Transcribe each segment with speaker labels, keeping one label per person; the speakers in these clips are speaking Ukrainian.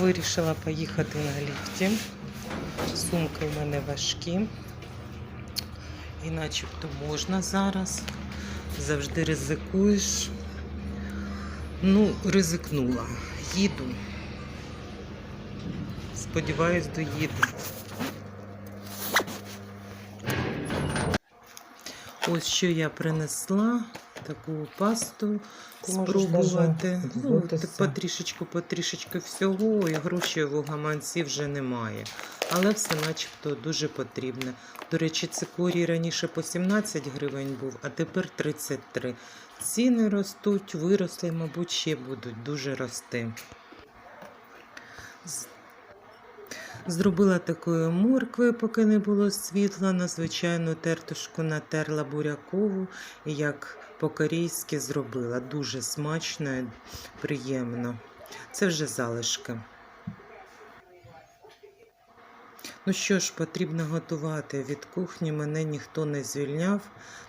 Speaker 1: Вирішила поїхати на ліфті. Сумки в мене важкі. І начебто можна зараз. Завжди ризикуєш. Ну, ризикнула. Їду. Сподіваюсь, доїду. Ось що я принесла. Таку пасту
Speaker 2: Ти
Speaker 1: спробувати. Ну, так потрішечку, потрішечку всього, і грошей в гаманці вже немає. Але все начебто дуже потрібне. До речі, цикорій раніше по 17 гривень був, а тепер 33. Ціни ростуть, виросли, мабуть, ще будуть дуже рости. Зробила такої моркви, поки не було світла. На звичайну тертушку натерла бурякову, як по-корейськи зробила. Дуже смачно і приємно. Це вже залишки. Ну що ж, потрібно готувати. Від кухні мене ніхто не звільняв,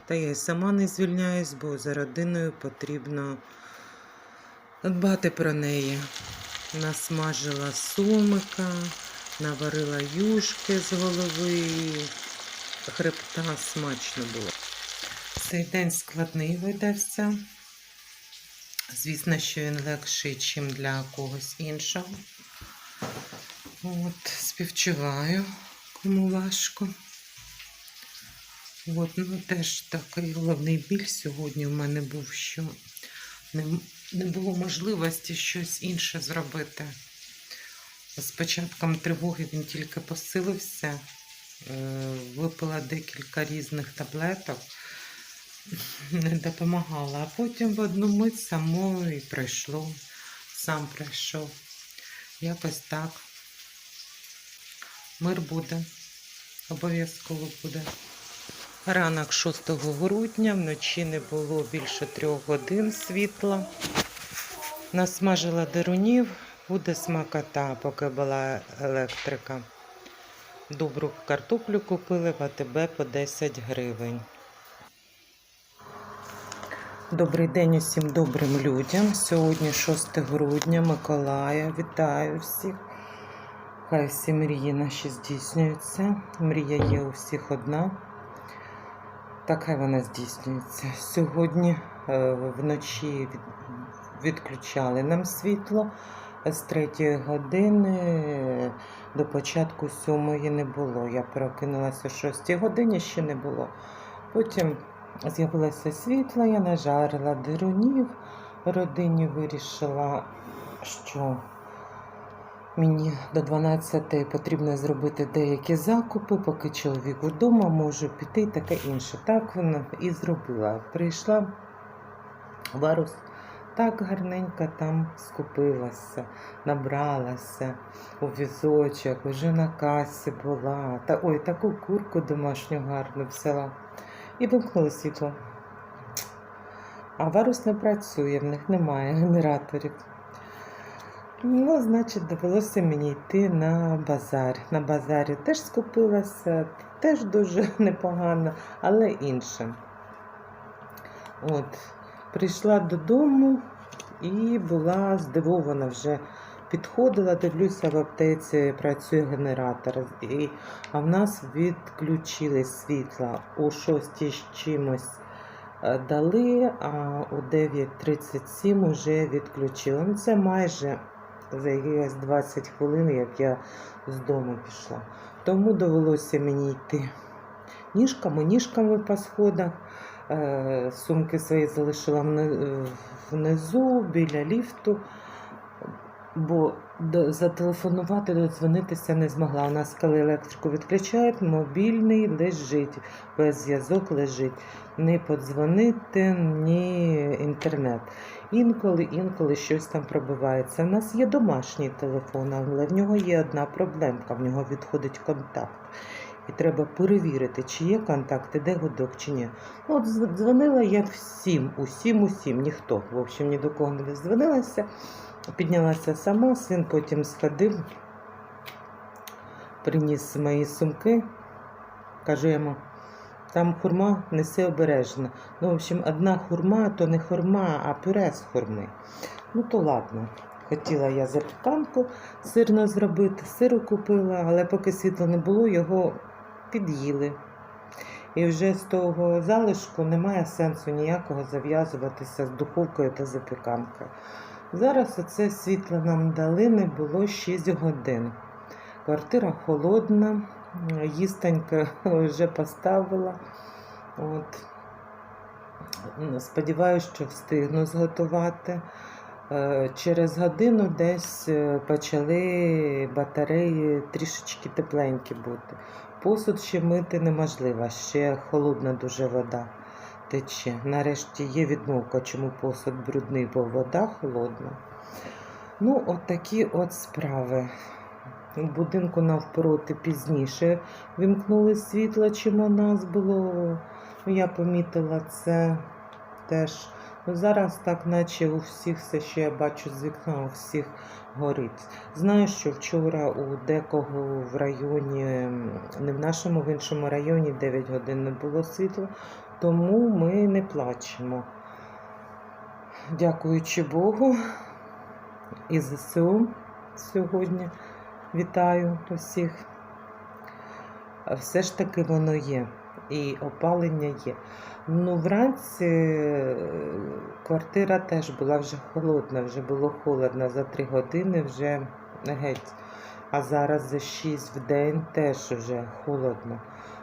Speaker 1: та я й сама не звільняюсь, бо за родиною потрібно дбати про неї. Насмажила сомика, наварила юшки з голови, хребта смачно було. Цей день складний видався. Звісно, що він легший, ніж для когось іншого. От, співчуваю, кому важко. От, ну теж такий головний біль сьогодні в мене був, що не, не було можливості щось інше зробити. З початком тривоги він тільки посилився, е, випила декілька різних таблеток, не допомагала, а потім в одну мить само і пройшло, сам пройшов. Якось так. Мир буде, обов'язково буде. Ранок 6 грудня, вночі не було більше трьох годин світла. Насмажила дерунів, буде смакота, поки була електрика. Добру картоплю купили в АТБ по 10 гривень. Добрий день усім добрим людям. Сьогодні 6 грудня, Миколая. Вітаю всіх. Хай всі мрії наші здійснюються. Мрія є у всіх одна. Так хай вона здійснюється. Сьогодні е, вночі відключали нам світло. З 3 години до початку 7 не було. Я прокинулася о 6 годині, ще не було. Потім з'явилося світло, я нажарила дирунів. Родині вирішила, що Мені до 12 потрібно зробити деякі закупи, поки чоловік вдома можу піти і таке інше. Так вона і зробила. Прийшла Варус так гарненько там скупилася, набралася у візочок, вже на касі була. Та ой, таку курку домашню гарну взяла. І вимкнули світло. А Варус не працює, в них немає генераторів. Ну, значить, довелося мені йти на базар. На базарі теж скупилася, теж дуже непогано, але інше. От, прийшла додому і була здивована вже. Підходила, дивлюся, в аптеці працює генератор. І, а в нас відключили світла о 6 з чимось е, дали, а о 9.37 вже відключили. Ну, це майже за якихось 20 хвилин, як я з дому пішла. Тому довелося мені йти ніжками, ніжками по сходах. Е, Сумки свої залишила внизу, біля ліфту, бо зателефонувати, додзвонитися не змогла. У нас, коли електрику відключають, мобільний лежить, без зв'язок лежить. Не подзвонити, ні інтернет. Інколи, інколи щось там пробивається. У нас є домашній телефон, але в нього є одна проблемка, в нього відходить контакт. І треба перевірити, чи є контакти, де гудок, чи ні. Ну, От дзвонила я всім, усім, усім, ніхто. В общем, ні до кого не дозвонилася. Піднялася сама, син потім сходив, приніс мої сумки. Кажу йому, там хурма неси обережно. Ну, в общем, одна хурма, то не хурма, а пюре з хурми. Ну, то ладно, Хотіла я запіканку сирно зробити, сиру купила, але поки світла не було, його під'їли. І вже з того залишку немає сенсу ніякого зав'язуватися з духовкою та запіканкою. Зараз оце світло нам дали, не було 6 годин. Квартира холодна, їстенька вже поставила. От. Сподіваюся, що встигну зготувати. Е, Через годину десь е, почали батареї трішечки тепленькі бути. Посуд ще мити неможливо, ще холодна дуже вода тече. Нарешті є відмовка, чому посуд брудний, бо вода холодна. Ну, от такі от справи. У будинку навпроти пізніше вімкнули світло, чим у нас було. Ну, Я помітила це теж. Зараз так, наче у всіх все ще я бачу з вікна, у всіх горить. Знаю, що вчора у декого в районі, не в нашому, в іншому районі 9 годин не було світла, тому ми не плачемо. Дякуючи Богу і ЗСУ сьогодні вітаю усіх. Все ж таки воно є. І опалення є. Ну, вранці е, квартира теж була вже холодна, вже було холодно. За три години вже геть. А зараз за 6 в день теж вже холодно.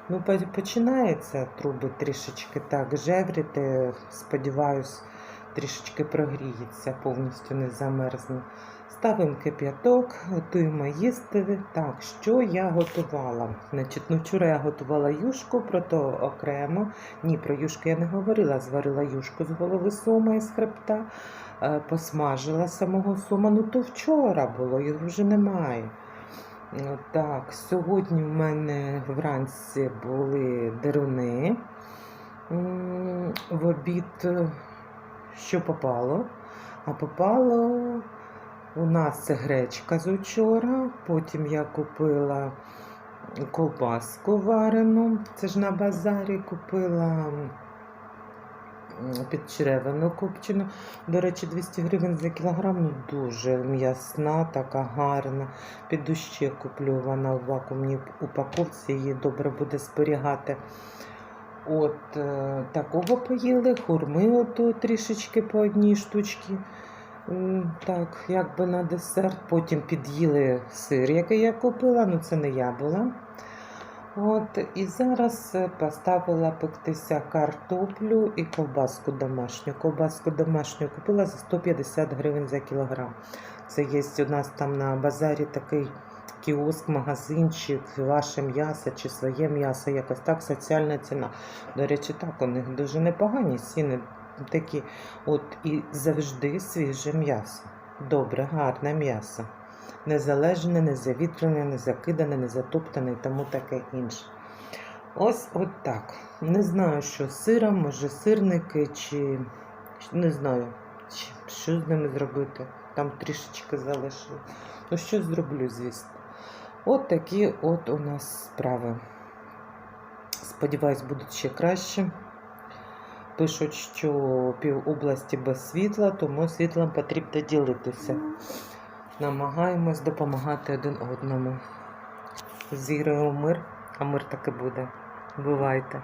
Speaker 1: Ну, починається труби трішечки так жевріти. Сподіваюсь, трішечки прогріється, повністю не замерзне. Ставимо кип'яток, готуємо їсти. Так, що я готувала? Значить, ну, вчора я готувала юшку, про то окремо. Ні, про юшку я не говорила. Зварила юшку з голови сома із хребта, е, посмажила самого сома. Ну то вчора було, його вже немає. Е, Так, сьогодні в мене вранці були деруни. В обід е, що попало? А попало у нас гречка з учора. Потім я купила ковбаску варену. Це ж на базарі купила підчеревину копчену. До речі, 200 гривень за кілограм. Ну, дуже м'ясна, така гарна. Піду ще куплю вона в вакуумній упаковці, її добре буде зберігати. От е, такого поїли, хурми ото трішечки по одній штучці. Так, якби на десерт. Потім під'їли сир, який я купила, ну це не я була. От, і зараз е, поставила пектися картоплю і ковбаску домашню. Ковбаску домашню купила за 150 гривень за кілограм. Це є у нас там на базарі такий кіоск, магазинчик, ваше м'ясо чи своє м'ясо, якось так соціальна ціна. До речі, так, у них дуже непогані ціни такі. От і завжди свіже м'ясо. Добре, гарне м'ясо. Незалежне, не завітрене, не закидане, не затоптане і тому таке інше. Ось от так. Не знаю, що з сиром, може сирники, чи не знаю, що з ними зробити. Там трішечки залишили. Ну, що зроблю, звісно. От такі от у нас справи. Сподіваюсь, будуть ще краще. Пишуть, що пів області без світла, тому світлом потрібно ділитися. Намагаємось допомагати один одному. З вірою мир, а мир таки буде. Бувайте!